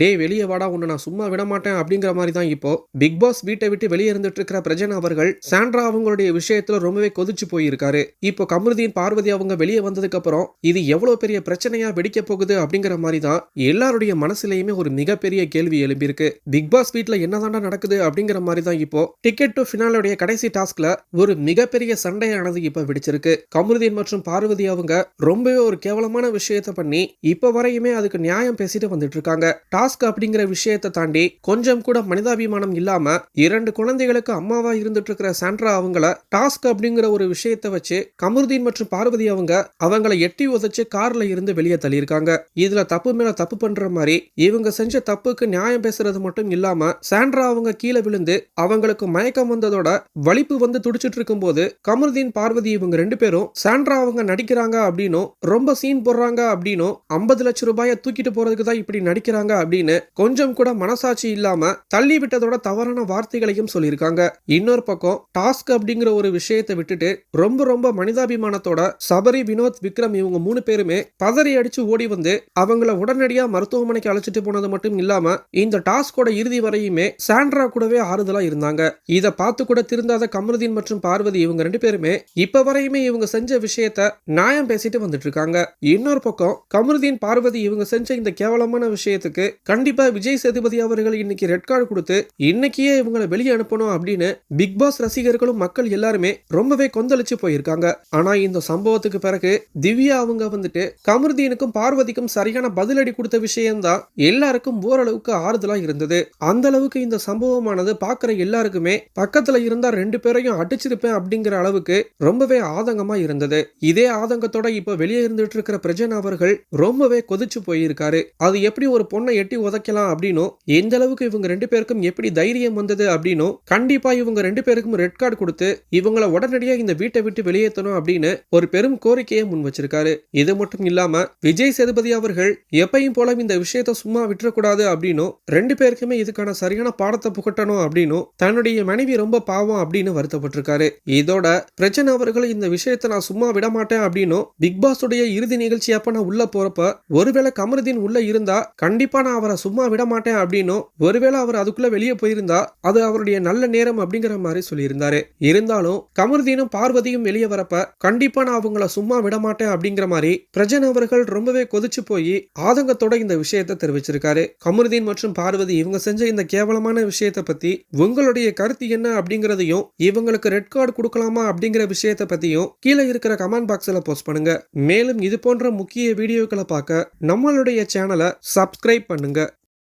டே வெளியே வாடா உன்னை நான் சும்மா விட மாட்டேன் அப்படிங்கிற மாதிரி தான் இப்போ. பிக் பாஸ் வீட்டை விட்டு வெளியே இருந்துட்டு இருக்கிற பிரஜன் அவர்கள் சாண்ட்ரா அவங்களுடைய விஷயத்துல ரொம்பவே கொதிச்சு போயிருக்காரு. இப்போ கமருதீன் பார்வதி அவங்க வெளியே வந்ததுக்கு அப்புறம் இது எவ்வளவு பெரிய பிரச்சனையா வெடிக்க போகுது அப்படிங்கிற மாதிரி தான் எல்லாருடைய மனசுலயுமே ஒரு மிகப்பெரிய கேள்வி எழும்பியிருக்கு. பிக் பாஸ் வீட்ல என்னதாண்டா நடக்குது அப்படிங்கிற மாதிரி தான் இப்போ டிக்கெட் டு ஃபினாலுடைய கடைசி டாஸ்க்ல ஒரு மிகப்பெரிய சண்டையானது இப்ப வெடிச்சிருக்கு. கமருதீன் மற்றும் பார்வதி அவங்க ரொம்பவே ஒரு கேவலமான விஷயத்த பண்ணி இப்ப வரையுமே அதுக்கு நியாயம் பேசிட்டு வந்துட்டு இருக்காங்க டாஸ்க் அப்படிங்கிற விஷயத்தை தாண்டி கொஞ்சம் கூட மனிதாபிமானம் இல்லாம இரண்டு குழந்தைகளுக்கு அம்மாவா இருந்துட்டு இருக்கிற சாண்ட்ரா அவங்கள டாஸ்க் அப்படிங்கிற ஒரு விஷயத்தை வச்சு கமருதீன் மற்றும் பார்வதி அவங்க அவங்கள எட்டி உதச்சு கார்ல இருந்து வெளியே தள்ளியிருக்காங்க. இதுல தப்பு மேல தப்பு பண்ற மாதிரி இவங்க செஞ்ச தப்புக்கு நியாயம் பேசுறது மட்டும் இல்லாம சாண்ட்ரா அவங்க கீழே விழுந்து அவங்களுக்கு மயக்கம் வந்ததோட வலிப்பு வந்து துடிச்சிட்டு இருக்கும்போது கமருதீன் பார்வதி இவங்க ரெண்டு பேரும் சாண்ட்ரா அவங்க நடிக்கிறாங்க அப்படின்னும் ரொம்ப சீன் போடுறாங்க அப்படின்னும் ஐம்பது லட்சம் ரூபாயை தூக்கிட்டு போறதுக்கு தான் இப்படி நடிக்கிறாங்க அப்படின்னு அப்படின்னு கொஞ்சம் கூட மனசாட்சி இல்லாம தள்ளி விட்டதோட தவறான வார்த்தைகளையும் சொல்லியிருக்காங்க. இன்னொரு பக்கம் டாஸ்க் அப்படிங்கிற ஒரு விஷயத்தை விட்டுட்டு ரொம்ப ரொம்ப மனிதாபிமானத்தோட சபரி வினோத் விக்ரம் இவங்க மூணு பேருமே பதறி அடிச்சு ஓடி வந்து அவங்கள உடனடியா மருத்துவமனைக்கு அழைச்சிட்டு போனது மட்டும் இல்லாம இந்த டாஸ்கோட இறுதி வரையுமே சாண்ட்ரா கூடவே ஆறுதலா இருந்தாங்க. இதை பார்த்து கூட திருந்தாத கமருதீன் மற்றும் பார்வதி இவங்க ரெண்டு பேருமே இப்ப வரையுமே இவங்க செஞ்ச விஷயத்த நியாயம் பேசிட்டு வந்துட்டு இருக்காங்க. இன்னொரு பக்கம் கமருதீன் பார்வதி இவங்க செஞ்ச இந்த கேவலமான விஷயத்துக்கு கண்டிப்பா விஜய் சேதுபதி அவர்கள் இன்னைக்கு ரெட் கார்டு கொடுத்து இன்னைக்கே இவங்களை வெளியே அனுப்பணும் அப்படின்னு பிக் பாஸ் ரசிகர்களும் மக்கள் எல்லாருமே ரொம்பவே கொந்தளிச்சு போயிருக்காங்க. ஆனா இந்த சம்பவத்துக்கு பிறகு திவ்யா அவங்க வந்துட்டு கமருதீனுக்கும் பார்வதிக்கும் சரியான பதிலடி கொடுத்த விஷயம்தான் எல்லாருக்கும் ஓரளவுக்கு ஆறுதலா இருந்தது. அந்த அளவுக்கு இந்த சம்பவமானது பாக்குற எல்லாருக்குமே பக்கத்துல இருந்தா ரெண்டு பேரையும் அடிச்சிருப்பேன் அப்படிங்கிற அளவுக்கு ரொம்பவே ஆதங்கமா இருந்தது. இதே ஆதங்கத்தோட இப்ப வெளியே இருந்துட்டு இருக்கிற பிரஜன் அவர்கள் ரொம்பவே கொதிச்சு போயிருக்காரு. அது எப்படி ஒரு பொண்ணை எட்டி உதைக்கலாம் அப்படின்னும் எந்த அளவுக்கு இவங்க ரெண்டு பேருக்கும் எப்படி தைரியம் வந்தது அப்படின்னும் கண்டிப்பா இவங்க ரெண்டு பேருக்கும் ரெட் கார்டு கொடுத்து இவங்கள உடனடியாக இந்த வீட்டை விட்டு வெளியேற்றணும் அப்படின்னு ஒரு பெரும் கோரிக்கையை முன் வச்சிருக்காரு. இது மட்டும் இல்லாம விஜய் சேதுபதி அவர்கள் எப்பையும் போல இந்த விஷயத்த சும்மா விட்டுறக்கூடாது அப்படின்னும் ரெண்டு பேருக்குமே இதுக்கான சரியான பாடத்தை புகட்டணும் அப்படின்னும் தன்னுடைய மனைவி ரொம்ப பாவம் அப்படின்னு வருத்தப்பட்டிருக்காரு. இதோட பிரச்சனை அவர்கள் இந்த விஷயத்தை நான் சும்மா விட மாட்டேன் அப்படின்னும் பிக் பாஸ் உடைய இறுதி நிகழ்ச்சி அப்ப நான் உள்ள போறப்ப ஒருவேளை கமருதீன் உள்ள இருந்தா கண்டிப்பா நான் அவரை சும்மா விட மாட்டேன் அப்படின்னும். ஒருவேளை அவர் அதுக்குள்ள வெளியே போயிருந்தா அது அவருடைய நல்ல நேரம் அப்படிங்கிற மாதிரி சொல்லியிருந்தாரு. இருந்தாலும் கமருதீனும் பார்வதியும் வெளியே வரப்ப கண்டிப்பா நான் அவங்கள சும்மா விட மாட்டேன் அப்படிங்கிற மாதிரி பிரஜன் அவர்கள் ரொம்பவே கொதிச்சு போய் ஆதங்கத்தோட இந்த விஷயத்தை தெரிவிச்சிருக்காரு. கமருதீன் மற்றும் பார்வதி இவங்க செஞ்ச இந்த கேவலமான விஷயத்தை பத்தி உங்களுடைய கருத்து என்ன அப்படிங்கறதையும் இவங்களுக்கு ரெட் கார்டு கொடுக்கலாமா அப்படிங்கிற விஷயத்தை பத்தியும் கீழே இருக்கிற கமெண்ட் பாக்ஸ்ல போஸ்ட் பண்ணுங்க. மேலும் இது போன்ற முக்கிய வீடியோக்களை பார்க்க நம்மளுடைய சேனலை சப்ஸ்கிரைப் பண்ணுங்க. enggak